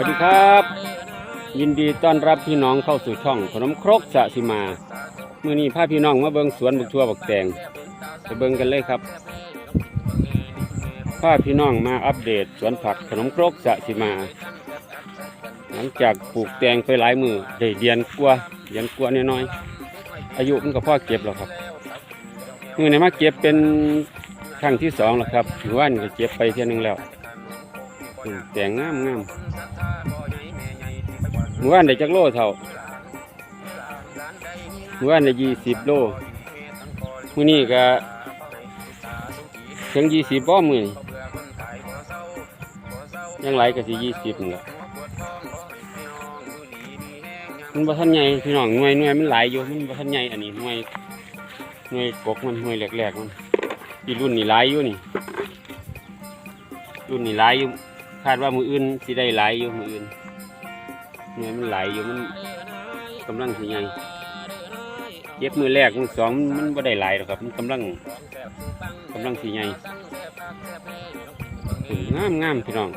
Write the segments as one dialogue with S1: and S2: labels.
S1: วัสดีครับ ยินดีต้อนรับพี่น้องเข้าสู่ช่องขนมครกสะสิมาเมื่อนี้พาพี่น้องมาเบิงสวนบักทั่วบักแตงไปเบิงกันเลยครับพาพี่น้องมาอัปเดตสวนผักขนมครกสะสิมา หลังจากปลูกแตงไปหลายมือได้เดียนกลัวเดียนกลัวน้อยๆอายุมันก็พ่อเก็บแล้วครับมือในมาเก็บเป็นครั้งที่สองแล้วครับถือว่านี่ก็เก็บไปเท่ยหนึงแล้ว แตงงามงามเมื่อวานได้จักโลเท่าเมื่อวานได้ยี่สิบโลมื้อนี้ก็ถึงยี่สิบบ่มื้อนี้ยังไหลก็สิยี่สิบนี่แหละมันบ่ทันใหญ่พี่น้องหน่วยหน่วยมันหลายอยู่มันบ่ทันใหญ่อันนี้หน่วยหน่วยกกมันหน่วยแรกๆมันที่รุ่นนี้หลายอยู่นี่รุ่นนี้หลายอยู่คาดว่ามืออื่นสิได้หลายอยู่มืออื่นหน่วยมันไหลอยู่มันกำลังสิใหญ่เย็บมือแรกมือสองมันบ่ได้หลายหรอกครับ มันกำลังกำลังสิใหญ่งามงามพี่น้อง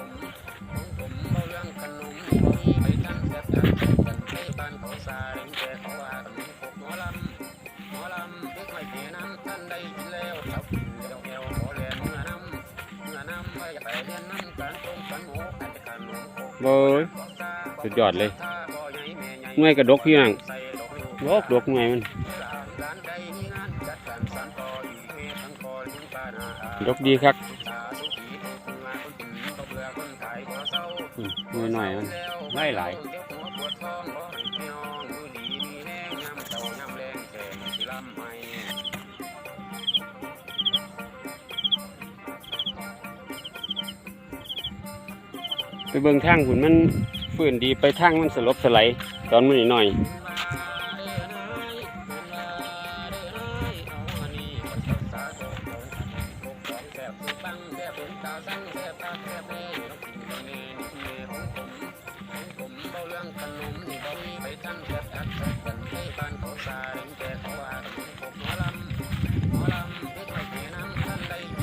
S1: โอ้ยสุดยอดเลยหน่วยกระดกพี่น้องดกดกหน่วยมันดกดีครับหน่อยหน่อยมันไล่หลาย ไปเบิ่งทางหุ่นมันฟื้นดีไปทางมันสลบสไลตอนมือนี้หน่อย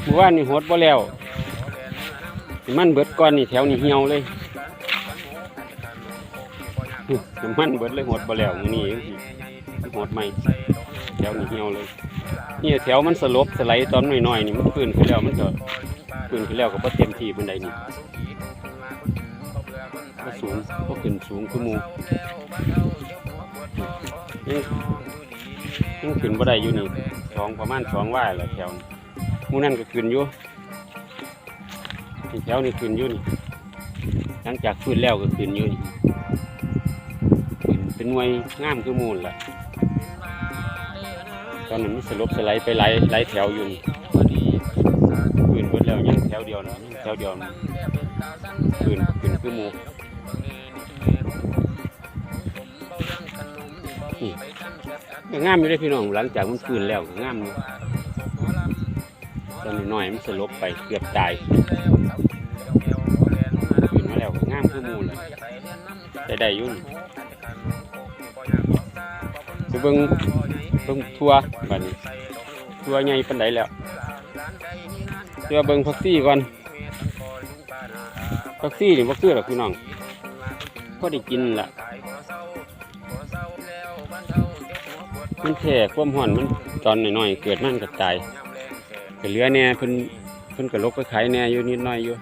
S1: เมื่อวานี่หดบ่แล้ว มันเบิดก่อนนี่แถวนี่เหี่ยวเลยน้ำมันเบิดเลยหดบ่แล้วนี่หดใหม่แถวนี่เหี่ยวเลยนี่แถวมันสลบสไลด์ตอนน้อยๆนี่มันฟื้นขึ้นแล้วมันก็ฟื้นขึ้นแล้วก็บ่เต็มที่ปานใดนี่ก็สูงก็ขึ้นสูงคือหมู่ยังขึ้นบ่ได้อยู่นี่สองประมาณสองว่าแหละแถวนี้หมูนั่นก็ขึ้นอยู่ แถวนี่ขึ้นอยู่นี่หลังจากขึ้นแล้วก็ขึ้นอยู่นี่เป็นหน่วยงามคือหมูลละตอนนั้นมันสลบสไลด์ไปหลายหลแถวอยู่นี่ขึ้นเบิดแล้วยังแถวเดียวนะยังแถวเดียวนะขึ้นขึ้นคือหมูนี่งามอยู่ได้พี่น้องหลังจากมันขึ้นแล้วงามอยู่ ตอนน้อยๆมันสลบไปเกือบตายขึ้นมาแล้วก็งามขึ้นมูเลยได้ได้ยุ่นไปเบิ่งเบิ่งทัวบัดนี้ทัวใหญ่ปานใดแล้วเดี๋ยวเบิ่งพักซี่ก่อนพักซี่นี่บ่คือหรอพี่น้องพอได้กินล่ะมันแค่ความห่อนมันตอนน้อยๆเกิดมันก็ตาย ก็เหลือแน่เพิ่นเพิ่นก็ลกไปขายแน่อยู่นิดหน่อยอยู่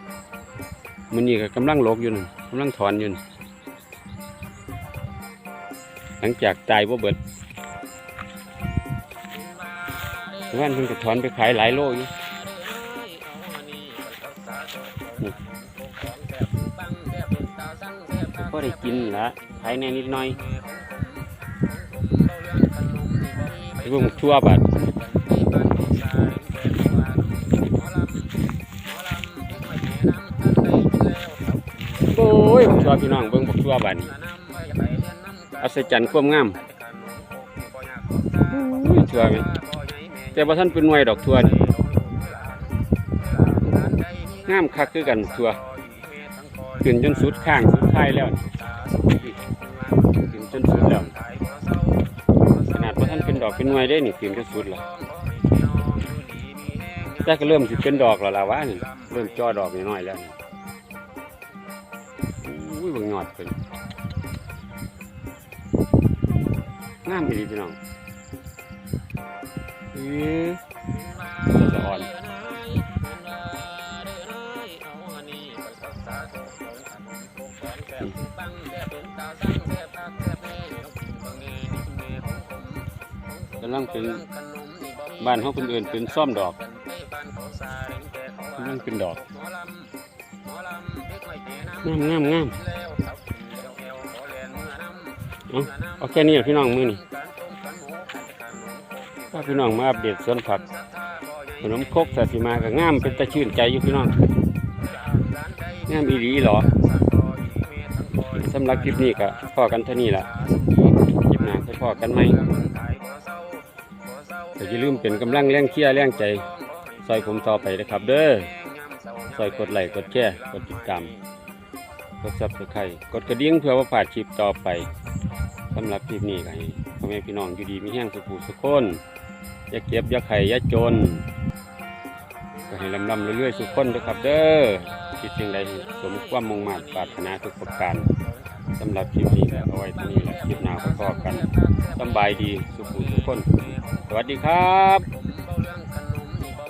S1: มันนี่ก็กำลังลกอยู่นั่นกำลังถอนอยู่นหลังจากตายบ่เบิดแต่ว่าเพิ่นก็ถอนไปขายหลายโลอยู่นี่ก็ได้กินละขายแน่นิดหน่อยไปเบิ่งหมกชั่วบาด ชัวพี่น้องเบิ่งบักชัวบาดนี้อัศจรรย์ความงามชัวไหมแต่ว่าท่านเป็นหน่วยดอกทัวนี่งามคักคือกันทัวขึ้นจนสุดข้างสุดท้ายแล้วขึ้นจนสุดแล้วขนาดว่าท่านเป็นดอกเป็นหน่วยได้นี่ขึ้นจนสุดแล้วแต่ก็เริ่มสิเป็นดอกแล้วล่ะวะนี่เริ่มจ่อดอกน้อยแล้วนี่ อุ้ยบางยอดเป็นงามดีพี่น้องเออสะอ่อนกำลังเป็นบ้านเขาคนอื่นเป็นซ่อมดอกกำลังเป็นดอกามงามงามเอาเอาแค่นี้ล่ะพี่น้องมือนี่ถ้าพี่น้องมาอัปเดตสวนผักขนมคกสาสิมาก็งามเป็นตะชื่นใจอยู่พี่น้องงามอีหลีหรอสำหรับคลิปนี้ก็พอกันเท่านี้ละคลิปหน้าไปพอกันไหมอย่าลืมเป็นกำลังแรงเชียร์แรงใจซอยผมต่อไปนะครับ เด้อซอยกดไลค์กดแชร์กดติดตาม ดซับสไครต์กดกระดิ่งเพื่อว่าผ่านคลิปต่อไปสำหรับคลิปนี้ก็ให้พ่อแม่พี่น้องอยู่ดีมีแห้งสุขสุขคนอย่าเก็บอย่าไข่อย่าจนก็ให้ลำลำเรื่อยๆสุขคนนะครับ เด้อคิดสิ่งใดสมความมุ่งมั่นปรารถนาทุกประการสำหรับคลิปนี้ก็เอาไว้เท่นี้แหละคลิปหน้าพอๆกันสบายดีสุขสุขคน สวัสดีครับ